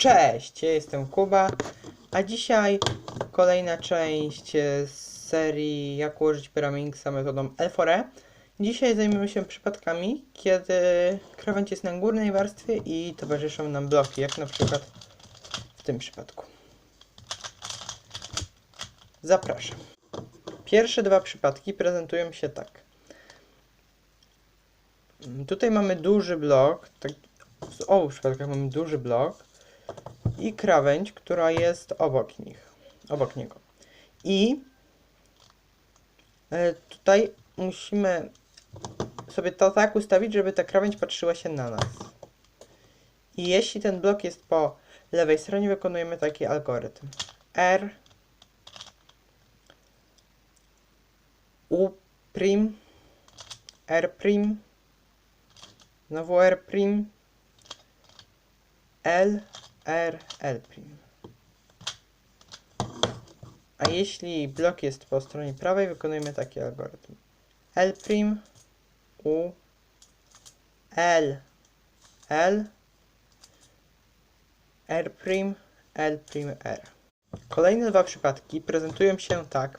Cześć, ja jestem Kuba, a dzisiaj kolejna część e, z serii Jak ułożyć Pyraminxa metodą L4E. Dzisiaj zajmiemy się przypadkami, kiedy krawędź jest na górnej warstwie i towarzyszą nam bloki, jak na przykład w tym przypadku. Zapraszam. Pierwsze dwa przypadki prezentują się tak. Tutaj mamy duży blok, tak, w obu przypadkach mamy duży blok i krawędź, która jest obok nich, obok niego. I e, tutaj musimy sobie to tak ustawić, żeby ta krawędź patrzyła się na nas. I jeśli ten blok jest po lewej stronie, wykonujemy taki algorytm. R U prim R prim znowu R prim L R L. A jeśli blok jest po stronie prawej, wykonujemy taki algorytm. L U L L R prim L prim R. Kolejne dwa przypadki prezentują się tak,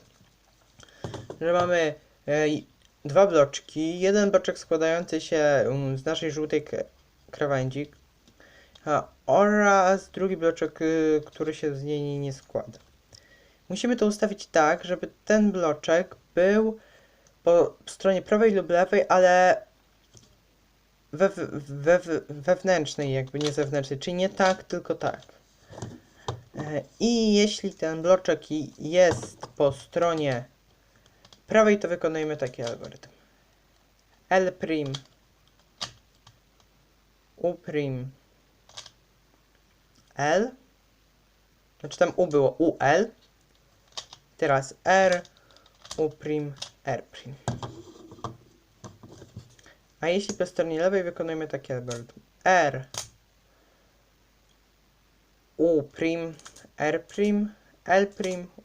że mamy e, dwa bloczki. Jeden bloczek składający się um, z naszej żółtej krawędzi a, oraz drugi bloczek, y, który się z niej nie składa. Musimy to ustawić tak, żeby ten bloczek był po stronie prawej lub lewej, ale we, we, we, wewnętrznej, jakby nie zewnętrznej, czyli nie tak, tylko tak. E, I jeśli ten bloczek jest po stronie prawej, to wykonujemy taki algorytm. L U L. Znaczy tam U było UL teraz R U R a jeśli po stronie lewej wykonujemy taki algorytm R U R L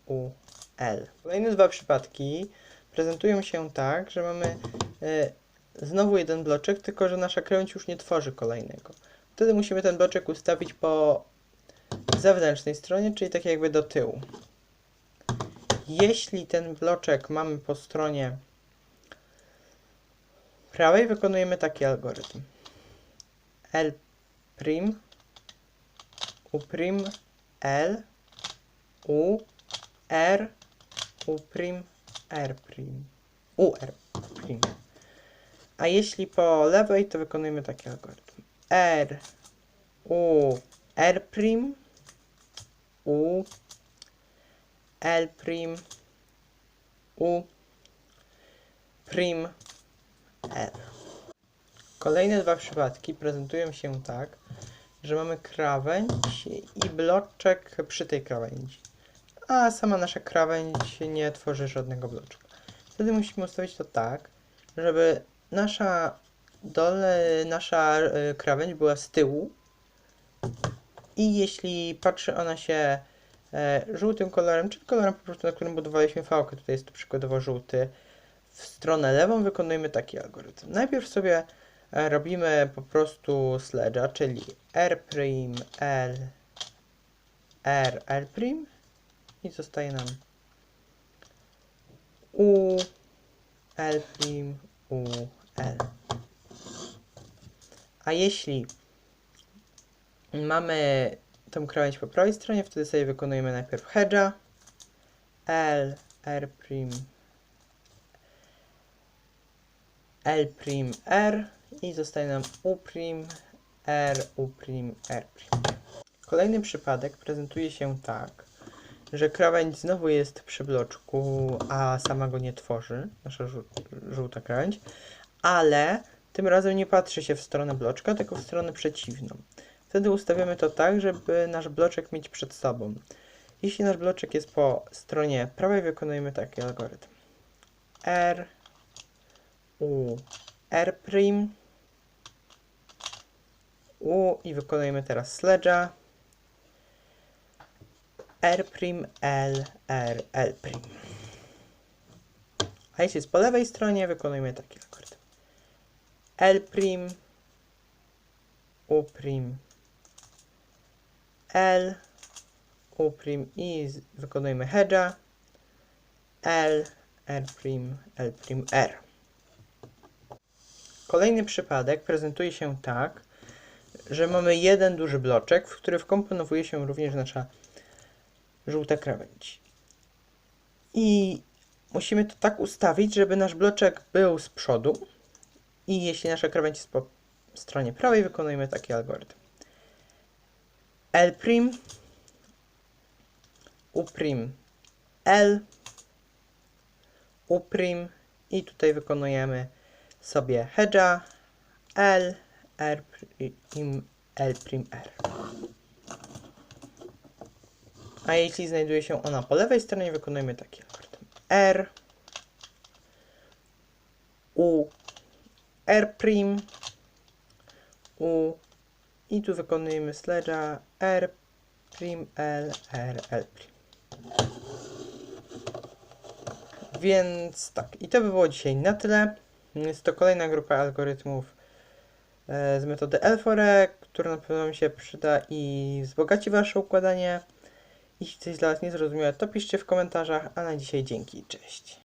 U L. Kolejne dwa przypadki prezentują się tak, że mamy e, znowu jeden bloczek, tylko że nasza krawędź już nie tworzy kolejnego. Wtedy musimy ten bloczek ustawić po zewnętrznej stronie, czyli tak jakby do tyłu. Jeśli ten bloczek mamy po stronie prawej, wykonujemy taki algorytm. L U L U R U R U R. A jeśli po lewej, to wykonujemy taki algorytm. R U R U L prim U prim L. Kolejne dwa przypadki prezentują się tak, że mamy krawędź i bloczek przy tej krawędzi. A sama nasza krawędź nie tworzy żadnego bloczka. Wtedy musimy ustawić to tak, żeby nasza dole, nasza y, krawędź była z tyłu i jeśli patrzy ona się e, żółtym kolorem, czy kolorem po prostu, na którym budowaliśmy fałkę, tutaj jest to przykładowo żółty, w stronę lewą wykonujemy taki algorytm. Najpierw sobie e, robimy po prostu sledge'a, czyli R', L, R, L' i zostaje nam U, L', U, L. A jeśli mamy tą krawędź po prawej stronie, wtedy sobie wykonujemy najpierw hedge'a L, R', L', R i zostaje nam U', R, U', R'. Kolejny przypadek prezentuje się tak, że krawędź znowu jest przy bloczku, a sama go nie tworzy, nasza żół- żółta krawędź, ale tym razem nie patrzy się w stronę bloczka, tylko w stronę przeciwną. Wtedy ustawiamy to tak, żeby nasz bloczek mieć przed sobą. Jeśli nasz bloczek jest po stronie prawej, wykonujemy taki algorytm. R, U, R', U i wykonujemy teraz sledge'a. R', L, R, L'. A jeśli jest po lewej stronie, wykonujemy taki algorytm. L', U', L, U' i wykonujemy hedge'a, L, R', L', R. Kolejny przypadek prezentuje się tak, że mamy jeden duży bloczek, w który wkomponowuje się również nasza żółta krawędź. I musimy to tak ustawić, żeby nasz bloczek był z przodu i jeśli nasza krawędź jest po stronie prawej, wykonujemy taki algorytm. L', U', L, U' i tutaj wykonujemy sobie hedge'a. L, R', L', R. A jeśli znajduje się ona po lewej stronie, wykonujemy taki algorytm. R, U, R', U i tu wykonujemy sledge'a R', L, R, L'. Więc tak, i to by było dzisiaj na tyle. Jest to kolejna grupa algorytmów e, z metody L4E, która na pewno mi się przyda i wzbogaci Wasze układanie. Jeśli coś dla Was niezrozumiałe, to piszcie w komentarzach, a na dzisiaj dzięki, cześć.